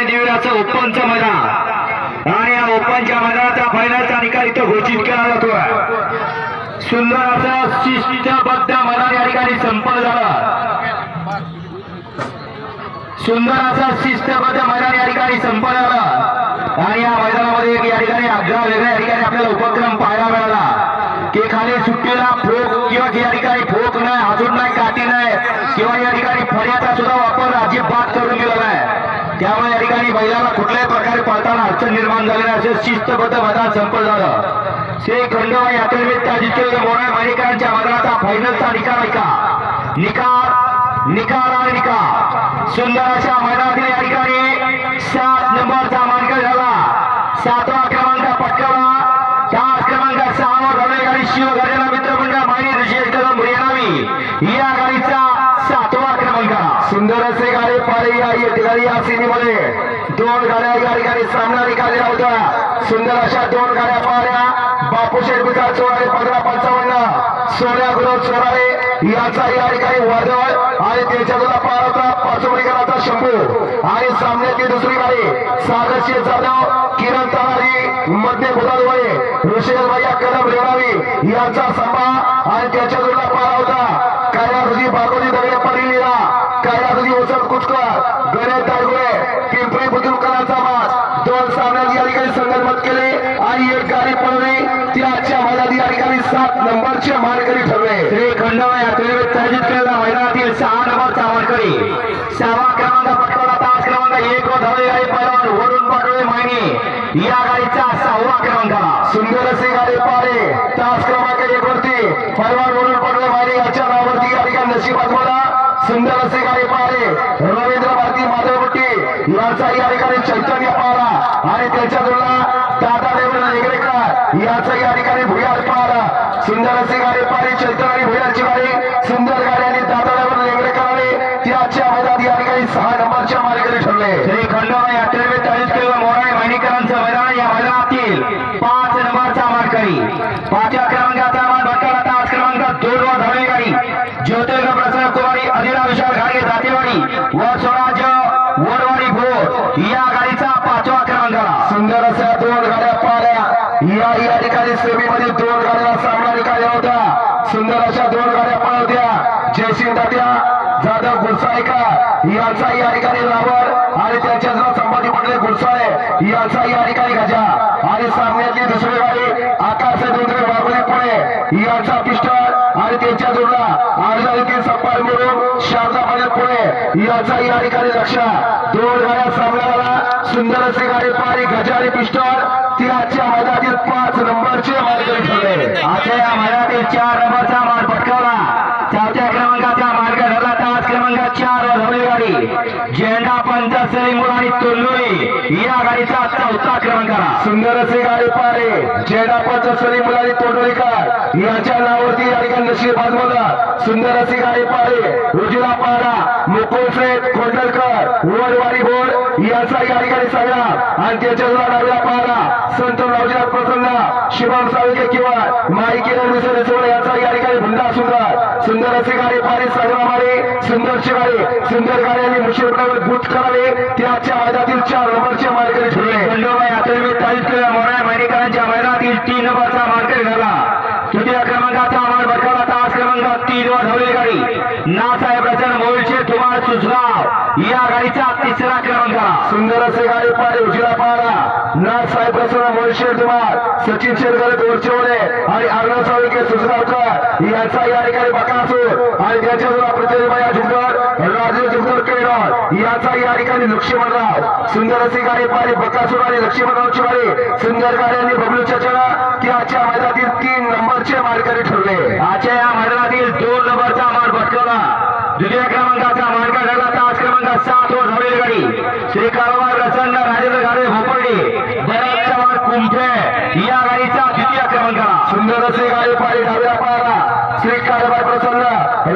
ठिकाणी दिव्याचं ओपनचं मैदान आणि या ओपनच्या मैदानाचा फायनलचा निकाल इथं घोषित केला जातोय. सुंदर असं शिस्तबद्ध मैदान या ठिकाणी संपन्न झालं. सुंदर असं शिस्तबद्ध मैदान या ठिकाणी संपन्न झालं. आणि या मैदानामध्ये एक या ठिकाणी आग्रह वेगळ्या ठिकाणी आपल्याला उपक्रम पाहायला मिळाला. की खाली सुट्टीला फोक किंवा या ठिकाणी फोक नाही अजून नाही काठी नाही किंवा या ठिकाणी फळ्याचा सुद्धा वापर अजिबात त्यामुळे या ठिकाणी बैलाला कुठल्याही प्रकारे पळताना अडचण निर्माण झाली नाही. असं शिस्तबद्ध मैदान संपन्न झालं. श्री खंडोबा यात्रेनिमित्त जिथे मोरा माणिकांच्या मैदानाचा फायनलचा निकाल ऐका. निकाल निकाल आणि निकाल. सुंदर अशा मैदानातील या ठिकाणी सात नंबरचा मानकर झाला. सातवा क्रमांक पटकावला. चार क्रमांक सहावा रवळे गाडी शिवगर्जना मित्रमंडळ माहिती ऋषी कदम रेणावी या गाडीचा सातवा क्रमांक. सुंदर असे गाडी पाळी ठिकाणी या सीमेमध्ये. दोन गाड्या या ठिकाणी सामना निघालेला होता. सुंदर अशा दोन गाड्या पाहण्या. बापू शेडबीचा चोराडे पंधरा पंचावन्न. सोन्या गुरु चोराडे याचा या ठिकाणी वादळ आणि त्याच्यातला पार होता. पाचवडीकराचा शंभू. आणि सामन्यातली दुसरी गाडी सागरशी जाधव किरण तानाजी मध्य भूताद्वये ऋषेल भैया कदम रेणावी यांचा संभा आणि त्याच्या तुला पार होता. कैलासजी बागोजी दगडे पडलेला कैलासजी वसंत कुचकर. केले आणि एक गाडी पळवली. ती आजच्या मैदानी या ठिकाणी सात नंबरचे मानकरी ठरले. श्री खंडोबा यात्रेनिमित्त आयोजित केलेल्या मैदानातील सहा नंबरचा मानकरी. सहावा क्रमांक पटकावला तास क्रमांक एक व धवळे गाडी पैलवान वरून पाटोळे मायनी. या गाडीचा सहावा क्रमांकाला सुंदर अशी गाडी पारे तास क्रमांक एक वरती पैलवान वरून पाटोळे मायनी. याच्या नावावरती या ठिकाणी नशिबात मला सुंदर असे गाडी पारे रवींद्र भारती माधवपट्टी यांचा या ठिकाणी चैतन्य पाहला आणि त्याच्या तुलना दादा देवेंद्र नेगरेकर याचा या ठिकाणी भुयार पाहला सुंदर असे गाडी पाहिली चैत्र आणि भुयारची गाडी. सुंदर गाडी आणि दादा लेंगडे नेगरेकरांनी त्याच्या मैदानात या ठिकाणी सहा नंबरच्या मार्गाने ठरले. श्री खंडोबा यात्रेनिमित्त आयोजित केलेलं मोराळे मायनीकरांचं मैदान या मैदानातील पाच नंबरचा मार्करी पाचव्या क्रमांकाचा मान भटकाला तास क्रमांक दोन वर धावली गाडी ज्योतिर्ग प्रसन्न कुमारी अधिरा विशाल घाडगे जातेवाडी व स्वराज्य वरवाडी भोर या गाडीचा पाचवा क्रमांकाला सुंदर अशा दोन गाड्या पाहिल्या या या ठिकाणी सेमीमध्ये दोन गाड्याला सामना निकाला होता अशा दोन गाड्या पळवत्या जयसिंग दात्या जाधव गुरसाळेकर यांचा या ठिकाणी रावण आणि त्यांच्या संभाजी पटेल गुरसाळे यांचा या ठिकाणी गजा. आणि सामन्यातली दुसरी गाडी आकाश दुंद्रे बाबुली पुणे यांचा पिस्टल आणि त्यांच्या जोडला अर्धा येथील सप्पाल मिळून शारदा पाटील पुणे यांचा या ठिकाणी लक्ष. दोन गाड्या सामन्याला सुंदर असे गाडी पारी गजा आणि पिस्टल. ती आजच्या मैदानातील पाच नंबरचे मार्ग ठरले. आता या मैदानातील चार नंबरचा मार पटकावला. चौथ्या क्रमांकाचा मार्ग धरला. तास क्रमांक चार वर धावली गाडी. झेंडा पंच सलीमुल आणि तोंडोळी या गाडीचा चौथा क्रमांकाला. सुंदर असे गाडी पारे झेंडा पंचासरी सलीमुल आणि तोंडोळीकर यांच्या नावावरती या ठिकाणी नशीब बाजवला सुंदर असे गाडी पारे उजला पारा मुकुल शेठ कोंडलकर वडवाडी बोर्ड यांचा या ठिकाणी सगळा आणि त्याच्या डाव्या पारा संत नवजात प्रसन्न शिवम साळुके किंवा माई किरण मिसळ सोड याचा या ठिकाणी भुंडा सुंदर. सुंदर असे गाडी पारी संग्रामाने सुंदर शिवारी सुंदर गाड्यांनी आणि भूत करावे. त्याच्या आयदातील चार नंबरचे मार्गरी ठरले खंडोबा यात्रेनिमित्त आयोजित केलेल्या मोराळ्या मायनीकरांच्या मैदानातील तीन नंबरचा मार्गरी ठरला तृतीय क्रमांकाचा मार भटकावला तास क्रमांक तीन वर धावलेली गाडी नासाहेब रचन मोलशे तुम्हार या गाडीचा तिसरा क्रमांक सुंदर असे गाडी पारी उशिरा पाहला. नाथ साहेब प्रसन्न मोलशे तुम्हार सचिन शेरकर दोरचेवडे आणि अर्णव साळुके सुसगावकर यांचा या ठिकाणी बका असून आणि त्याच्या प्रतिभा जुगड राजू जुगड केरळ. याचा या ठिकाणी लक्ष्मणराव. सुंदर असे गाडी पारी बकासूर आणि लक्ष्मणरावची गाडी सुंदर गाड्यांनी बबलूच्या की आजच्या मैदानातील तीन नंबरचे मार्गाने ठरले. आजच्या या मैदानातील दोन नंबरचा मार भटकवला. द्वितीय क्रमांक मार्ग ठरला तास क्रमांक सात वर धावलेली गाडी श्री कारवार प्रसन्न राजेंद्र गाडे भोपळी बराच चव्हाण कुंभे या गाडीचा द्वितीय क्रमांकाला सुंदर अशी गाडी पारी डाव्या पारा श्री कारवार प्रसन्न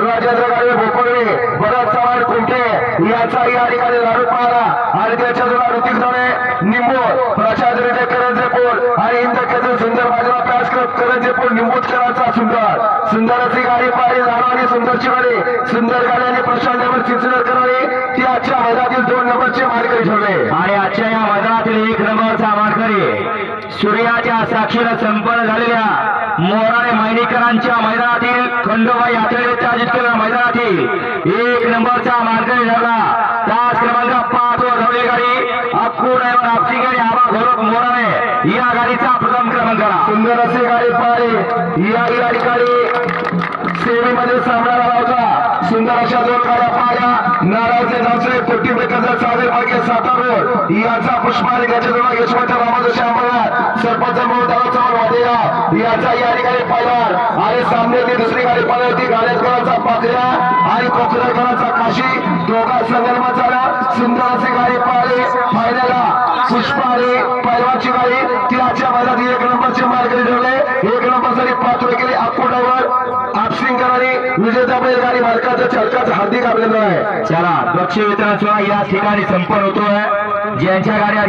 राजेंद्र गाडे भोपळी बराच चव्हाण कुंभे याचा या ठिकाणी लाडू पाहला आणि त्याच्या जुना ऋतिक जोडे निंबू. प्रसाद रेड्डी करंजे पोल आणि इंदकेचं सुंदर बाजूला पॅच करत करंजे पोल निंबूचकरांचा सुंदर. सुंदर अशी गाडी पाहिली लाडू आणि सुंदरची गाडी सुंदर गाडी आणि प्रशांत नंबर चिंचनेरकरांनी ती आजच्या मैदानातील दोन नंबरचे मार्गरी ठरले. आणि आजच्या या मैदानातील एक नंबरचा मानकरी सूर्याच्या साक्षीनं संपन्न झालेल्या मोराळे मैनेकरांच्या मैदानातील खंडोबा यात्रेच्या आयोजित केलेल्या मैदानातील एक नंबरचा मानकरी झाला तास क्रमांक पाच वर धावलेली गाडी अक्कू ड्रायव्हर आपची गाडी आबा घोरप मोराळे या गाडीचा प्रथम क्रमांक आला. सुंदर असे गाडी पाहिली. या गाडी गाडी सेवेमध्ये सामना होता. सुंदर अशा दोन गाड्या पाहिल्या. नारायणचे नावचे कोटी बेकाचा सागर भाग्य सातार रोड याचा पुष्पाने गजरोबा यशवंत रामादोशी अंबरनाथ सरपंच म्हणून त्याला चव्हाण वाटेला याचा या ठिकाणी पहिला. आणि सामन्यातली दुसरी गाडी पाहिली होती. गाड्याकरांचा पाकऱ्या आणि कोकणकरांचा काशी. दोघा संगमा झाला सुंदर असे गाडी पाहिले. पाहिली पुष्पा आणि पैलवाची गाडी. ती आजच्या मैदानात एक नंबरचे मार्ग ठेवले. एक नंबरसाठी पात्र विजेता बैल गाडी मालकाचं हार्दिक अभिनंदन आहे. चला बक्षीस वितरण सोहळा या ठिकाणी संपन्न होतोय. ज्यांच्या गाड्या